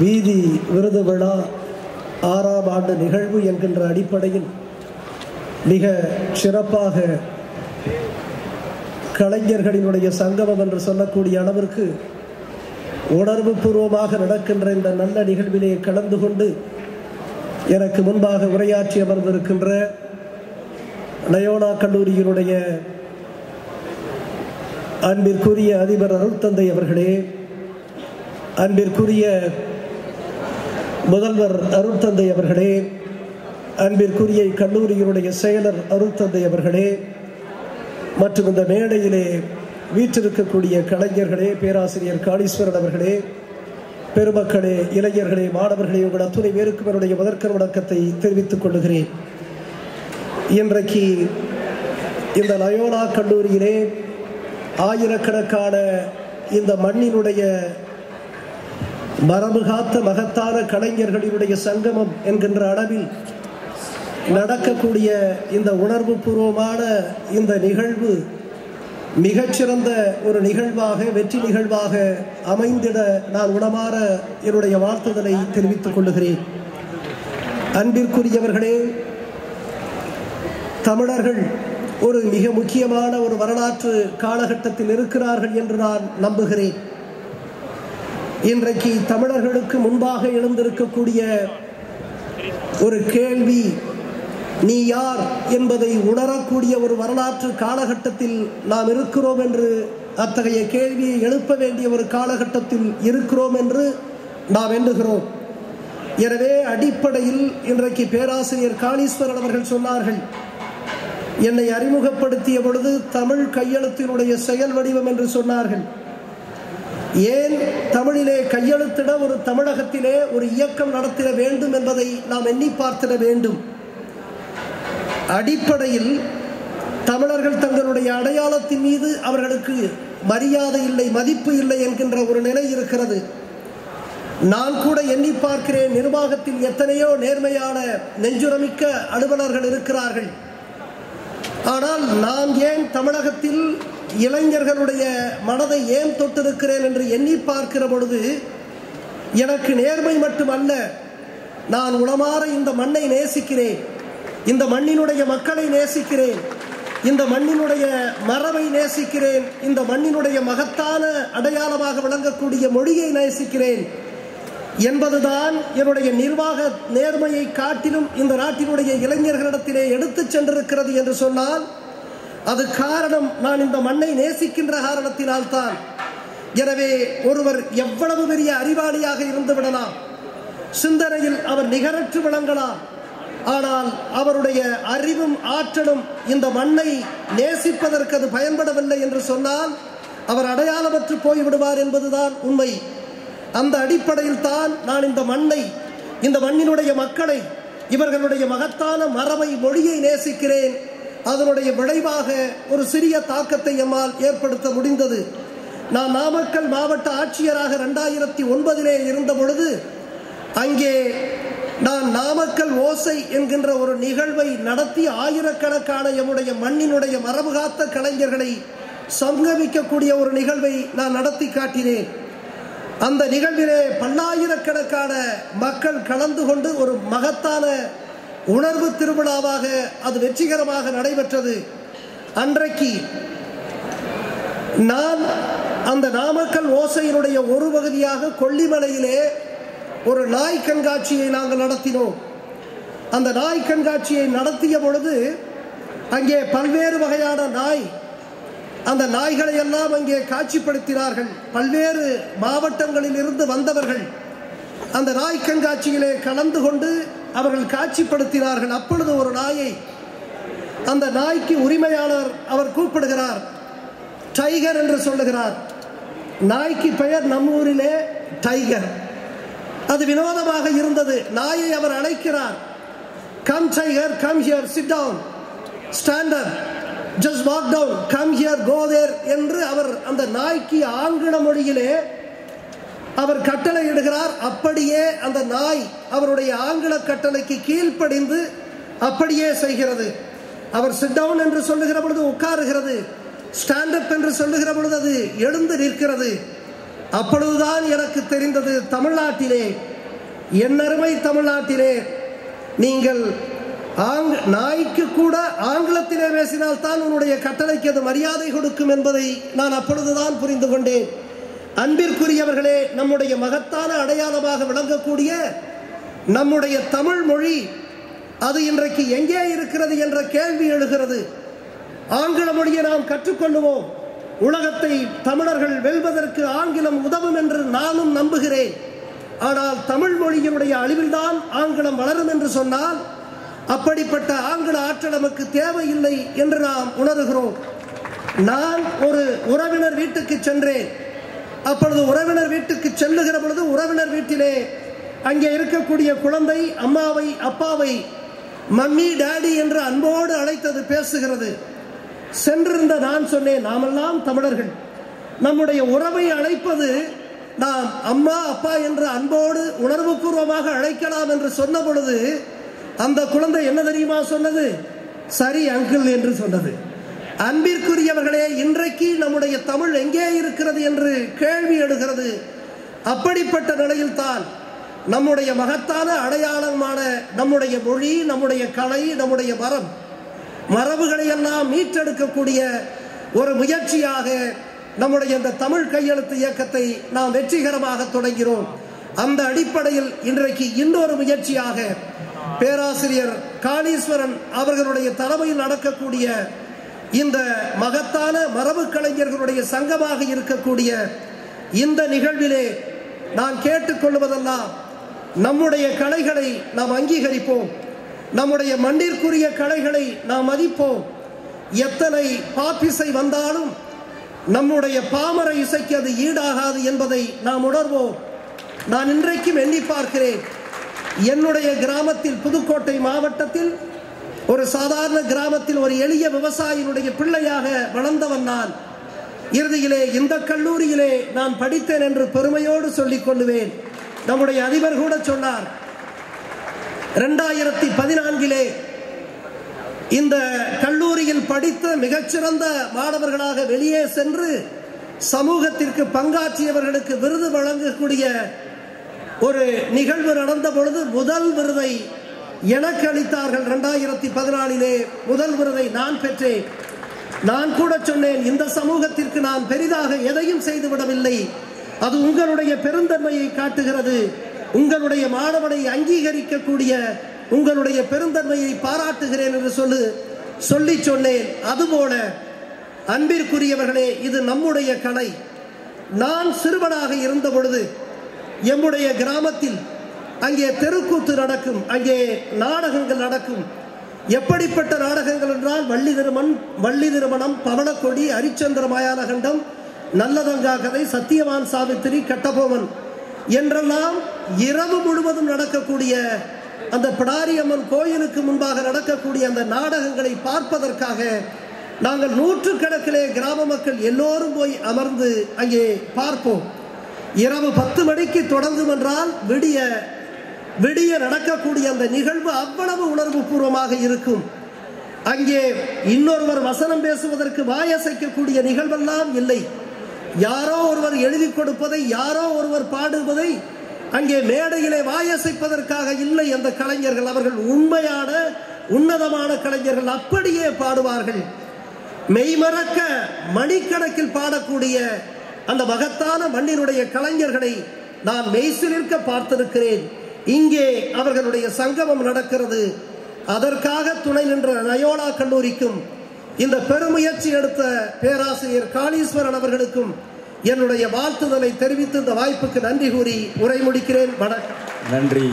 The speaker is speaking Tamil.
வீதி விருது விழா ஆறாம் ஆண்டு நிகழ்வு என்கின்ற அடிப்படையில் மிக சிறப்பாக கலைஞர்களினுடைய சங்கமம் என்று சொல்லக்கூடிய அளவிற்கு உணர்வு பூர்வமாக நடக்கின்ற இந்த நல்ல நிகழ்விலே கலந்து கொண்டு எனக்கு முன்பாக உரையாற்றி அமர்ந்திருக்கின்ற நயோனா கல்லூரியினுடைய அன்பிற்குரிய அதிபர் அருள் தந்தை அவர்களே அன்பிற்குரிய முதல்வர் அருள்தந்தை அவர்களே அன்பிற்குரிய கல்லூரியினுடைய செயலர் அருள்தந்தை அவர்களே மற்றும் இந்த மேடையிலே வீற்றிருக்கக்கூடிய கலைஞர்களே பேராசிரியர் காளீஸ்வரன் அவர்களே பெருமக்களே இளைஞர்களே மாணவர்களே உங்கள் அத்துணை பேருக்கும் என்னுடைய முதற்கர் வணக்கத்தை தெரிவித்துக் கொள்கிறேன் இன்றைக்கு இந்த லயோனா கல்லூரியிலே ஆயிரக்கணக்கான இந்த மண்ணினுடைய மரபு காத்த மகத்தான கலைஞர்களினுடைய சங்கமம் என்கின்ற அளவில் நடக்கக்கூடிய இந்த உணர்வு பூர்வமான இந்த நிகழ்வு மிகச்சிறந்த ஒரு நிகழ்வாக வெற்றி நிகழ்வாக அமைந்திட நான் உணமாற என்னுடைய வாழ்த்துதலை தெரிவித்துக் கொள்ளுகிறேன். அன்பிற்குரியவர்களே தமிழர்கள் ஒரு மிக முக்கியமான ஒரு வரலாற்று காலகட்டத்தில் இருக்கிறார்கள் என்று நான் நம்புகிறேன். இன்றைக்கு தமிழர்களுக்கு முன்பாக எழுந்திருக்கக்கூடிய ஒரு கேள்வி நீ யார் என்பதை உணரக்கூடிய ஒரு வரலாற்று காலகட்டத்தில் நாம் இருக்கிறோம் என்று அத்தகைய கேள்வியை எழுப்ப வேண்டிய ஒரு காலகட்டத்தில் இருக்கிறோம் என்று நாம் எண்ணுகிறோம். எனவே அடிப்படையில் இன்றைக்கு பேராசிரியர் காளீஸ்வரன் அவர்கள் சொன்னார்கள் என்னை அறிமுகப்படுத்திய பொழுது தமிழ் கையெழுத்தினுடைய செயல் வடிவம் என்று சொன்னார்கள். ஏன் தமிழிலே கையெழுத்திட ஒரு தமிழகத்திலே ஒரு இயக்கம் நடத்திட வேண்டும் என்பதை நாம் எண்ணி பார்த்திட வேண்டும்? அடிப்படையில் தமிழர்கள் தங்களுடைய அடையாளத்தின் மீது அவர்களுக்கு மரியாதை இல்லை மதிப்பு இல்லை என்கின்ற ஒரு நிலை இருக்கிறது. நான் கூட எண்ணி பார்க்கிறேன் நிர்வாகத்தில் எத்தனையோ நேர்மையான நெஞ்சுரமிக்க அலுவலர்கள் இருக்கிறார்கள். ஆனால் நான் ஏன் தமிழகத்தில் இளைஞர்களுடைய மனதை ஏன் தொட்டிருக்கிறேன் என்று எண்ணி பார்க்கிற பொழுது எனக்கு நேர்மை மட்டுமல்ல நான் உளமாற இந்த மண்ணை நேசிக்கிறேன் இந்த மண்ணினுடைய மக்களை நேசிக்கிறேன் இந்த மண்ணினுடைய மரபை நேசிக்கிறேன் இந்த மண்ணினுடைய மகத்தான அடையாளமாக விளங்கக்கூடிய மொழியை நேசிக்கிறேன் என்பதுதான் என்னுடைய நிர்வாக நேர்மையை காட்டிலும் இந்த நாட்டினுடைய இளைஞர்களிடத்திலே எடுத்துச் சென்றிருக்கிறது என்று சொன்னால் அது காரணம் நான் இந்த மண்ணை நேசிக்கின்ற காரணத்தினால் தான் எனவே ஒருவர் எவ்வளவு பெரிய அறிவாளியாக இருந்து விடலாம். சிந்தனையில் அவர் நிகரற்று விளங்கலாம். ஆனால் அவருடைய அறிவும் ஆற்றலும் இந்த மண்ணை நேசிப்பதற்கு அது பயன்படவில்லை என்று சொன்னால் அவர் அடையாளமற்று போய்விடுவார் என்பதுதான் உண்மை. அந்த அடிப்படையில் தான் நான் இந்த மண்ணை இந்த மண்ணினுடைய மக்களை இவர்களுடைய மகத்தான மரபை மொழியை நேசிக்கிறேன். அதனுடைய விளைவாக ஒரு சிறிய தாக்கத்தை எம்மால் ஏற்படுத்த முடிந்தது. நான் நாமக்கல் மாவட்ட ஆட்சியராக ரெண்டாயிரத்தி ஒன்பதிலே இருந்த பொழுது அங்கே நான் நாமக்கல் ஓசை என்கின்ற ஒரு நிகழ்வை நடத்தி ஆயிரக்கணக்கான எம்முடைய மண்ணினுடைய மரபு காத்த கலைஞர்களை சங்கமிக்கக்கூடிய ஒரு நிகழ்வை நான் நடத்தி காட்டினேன். அந்த நிகழ்விலே பல்லாயிரக்கணக்கான மக்கள் கலந்து கொண்டு ஒரு மகத்தான உணர்வு திருவிழாவாக அது வெற்றிகரமாக நடைபெற்றது. அன்றைக்கு நான் அந்த நாமக்கல் ஓசையினுடைய ஒரு பகுதியாக கொல்லிமலையிலே ஒரு நாய் கண்காட்சியை நாங்கள் நடத்தினோம். அந்த நாய் கண்காட்சியை நடத்திய பொழுது அங்கே பல்வேறு வகையான நாய் அந்த நாய்களை எல்லாம் அங்கே காட்சிப்படுத்தினார்கள். பல்வேறு மாவட்டங்களில் இருந்து வந்தவர்கள் அந்த நாய் கண்காட்சியிலே கலந்து கொண்டு அவர்கள் காட்சிப்படுத்தினார்கள். அப்பொழுது ஒரு நாயை அந்த நாய்க்கு உரிமையாளர் அவர் கூப்பிடுகிறார். டைகர் என்று சொல்லுகிறார். நாய்க்கு பெயர் நம் ஊரிலே டைகர். அது வினோதமாக இருந்தது. நாயை அவர் அழைக்கிறார். Come Tiger come here sit down stand just walk down come here go there என்று அவர் அந்த நாய்க்கு ஆங்கில மொழியிலே அவர் கட்டளை இடுகிறார் அப்படியே அந்த நாய் அவருடைய ஆங்கில கட்டளைக்கு கீழ்ப்படிந்து அப்படியே செய்கிறது. அவர் சிட் டவுன் என்று சொல்லுகிற பொழுது உட்காருகிறது. ஸ்டாண்ட் அப் என்று சொல்லுகிற பொழுது அது எழுந்து நிற்கிறது. அப்பொழுதுதான் எனக்கு தெரிந்தது தமிழ்நாட்டிலே என்னருமை தமிழ்நாட்டிலே நீங்கள் ஆங் நாய்க்கு கூட ஆங்கிலத்திலே பேசினால் தான் உன்னுடைய கட்டளைக்கு அது மரியாதை கொடுக்கும் என்பதை நான் அப்பொழுதுதான் புரிந்து கொண்டேன். அன்பிற்குரியவர்களே நம்முடைய மகத்தான அடையாளமாக விளங்கக்கூடிய நம்முடைய தமிழ் மொழி அது இன்றைக்கு எங்கே இருக்கிறது என்ற கேள்வி எழுகிறது. ஆங்கில மொழியை நாம் கற்றுக்கொள்ளுவோம். உலகத்தை தமிழர்கள் வெல்வதற்கு ஆங்கிலம் உதவும் என்று நானும் நம்புகிறேன். ஆனால் தமிழ் மொழியினுடைய அழிவில்தான் ஆங்கிலம் வளரும் என்று சொன்னால் அப்படிப்பட்ட ஆங்கில ஆற்றல் நமக்கு தேவையில்லை என்று நாம் உணர்கிறோம். நான் ஒரு உறவினர் வீட்டுக்கு சென்றேன். அப்பொழுது உறவினர் வீட்டுக்கு செல்லுகிற பொழுது உறவினர் வீட்டிலே அங்கே இருக்கக்கூடிய குழந்தை அம்மாவை அப்பாவை மம்மி டாடி என்று அன்போடு அழைத்தது பேசுகிறது. சென்றிருந்த நான் சொன்னேன் நாமெல்லாம் தமிழர்கள். நம்முடைய உறவை அழைப்பது நாம் அம்மா அப்பா என்று அன்போடு உணர்வுபூர்வமாக அழைக்கலாம் என்று சொன்ன பொழுது அந்த குழந்தை என்ன தெரியுமா சொன்னது? சரி அங்கிள் என்று சொன்னது. அன்பிற்குரியவர்களே இன்றைக்கு நம்முடைய தமிழ் எங்கே இருக்கிறது என்று கேள்வி எழுகிறது. அப்படிப்பட்ட நிலையில்தான் நம்முடைய மகத்தான அடையாளமான நம்முடைய மொழி நம்முடைய கலை நம்முடைய மரம் மரபுகளை எல்லாம் மீட்டெடுக்கக்கூடிய ஒரு முயற்சியாக நம்முடைய இந்த தமிழ் கையெழுத்து இயக்கத்தை நாம் வெற்றிகரமாக தொடங்கிறோம். அந்த அடிப்படையில் இன்றைக்கு இன்னொரு முயற்சியாக பேராசிரியர் காளீஸ்வரன் அவர்களுடைய தலைமையில் நடக்கக்கூடிய இந்த மகத்தான மரபு கலைஞர்களுடைய சங்கமாக இருக்கக்கூடிய இந்த நிகழ்விலே நான் கேட்டுக்கொள்வதெல்லாம் நம்முடைய கலைகளை நாம் அங்கீகரிப்போம். நம்முடைய மண்ணிற்குரிய கலைகளை நாம் மதிப்போம். எத்தனை பாப்பிசை வந்தாலும் நம்முடைய பாமர இசைக்கு அது ஈடாகாது என்பதை நாம் உணர்வோம். நான் இன்றைக்கும் எண்ணி பார்க்கிறேன். என்னுடைய கிராமத்தில் புதுக்கோட்டை மாவட்டத்தில் ஒரு சாதாரண கிராமத்தில் ஒரு எளிய விவசாயினுடைய பிள்ளையாக வளர்ந்தவன் நான். இறுதியிலே இந்த கல்லூரியிலே நான் படித்தேன் என்று பெருமையோடு சொல்லிக் கொள்ளுவேன். நம்முடைய அதிபர் கூட சொன்னார் இரண்டாயிரத்தி பதினான்கிலே இந்த கல்லூரியில் படித்த மிகச்சிறந்த மாணவர்களாக வெளியே சென்று சமூகத்திற்கு பங்காற்றியவர்களுக்கு விருது வழங்கக்கூடிய ஒரு நிகழ்வு நடந்த பொழுது முதல் விருதை எனக்கு அளித்தார்கள் இரண்டாயிரத்தி பதினாலிலே முதல் விருதை நான் பெற்றேன். நான் கூட சொன்னேன் இந்த சமூகத்திற்கு நான் பெரிதாக எதையும் செய்துவிடவில்லை. அது உங்களுடைய பெருந்தன்மையை காட்டுகிறது. உங்களுடைய மாணவனை அங்கீகரிக்கக்கூடிய உங்களுடைய பெருந்தன்மையை பாராட்டுகிறேன் என்று சொல்லு சொல்லி சொன்னேன். அதுபோல அன்பிற்குரியவர்களே இது நம்முடைய கலை. நான் சிறுவனாக இருந்த பொழுது எம்முடைய கிராமத்தில் அங்கே தெருக்கூத்து நடக்கும் அங்கே நாடகங்கள் நடக்கும். எப்படிப்பட்ட நாடகங்கள் என்றால் வள்ளி திருமண் வள்ளி திருமணம் பவளக்கொடி ஹரிச்சந்திர மயானகண்டம் நல்லதங்கா கதை சத்தியவான் சாவித்திரி கட்டபோவன் என்றெல்லாம் இரவு முழுவதும் நடக்கக்கூடிய அந்த பிடாரியம்மன் கோயிலுக்கு முன்பாக நடக்கக்கூடிய அந்த நாடகங்களை பார்ப்பதற்காக நாங்கள் நூற்றுக்கணக்கிலே கிராம மக்கள் எல்லோரும் போய் அமர்ந்து அங்கே பார்ப்போம். இரவு பத்து மணிக்கு தொடங்கும் என்றால் விடிய விடிய நடக்கக்கூடிய அந்த நிகழ்வு அவ்வளவு உணர்வு பூர்வமாக இருக்கும். அங்கே இன்னொருவர் வசனம் பேசுவதற்கு வாயசைக்கக்கூடிய நிகழ்வெல்லாம் இல்லை. யாரோ ஒருவர் எழுதி கொடுப்பதை யாரோ ஒருவர் பாடுவதை அங்கே மேடையிலே வாயசைப்பதற்காக இல்லை அந்த கலைஞர்கள். அவர்கள் உண்மையான உன்னதமான கலைஞர்கள். அப்படியே பாடுவார்கள். மெய்மறக்க மணிக்கணக்கில் பாடக்கூடிய அந்த மகத்தான மண்ணினுடைய கலைஞர்களை நான் மெய்சிலிருக்க பார்த்திருக்கிறேன். இங்கே அவர்களுடைய சங்கமம் நடக்கிறது. அதற்காக துணை நின்ற நயோலா கல்லூரிக்கும் இந்த பெருமுயற்சி எடுத்த பேராசிரியர் காளீஸ்வரன் அவர்களுக்கும் என்னுடைய வாழ்த்துதலை தெரிவித்து இந்த வாய்ப்புக்கு நன்றி கூறி உரை முடிக்கிறேன். வணக்கம். நன்றி.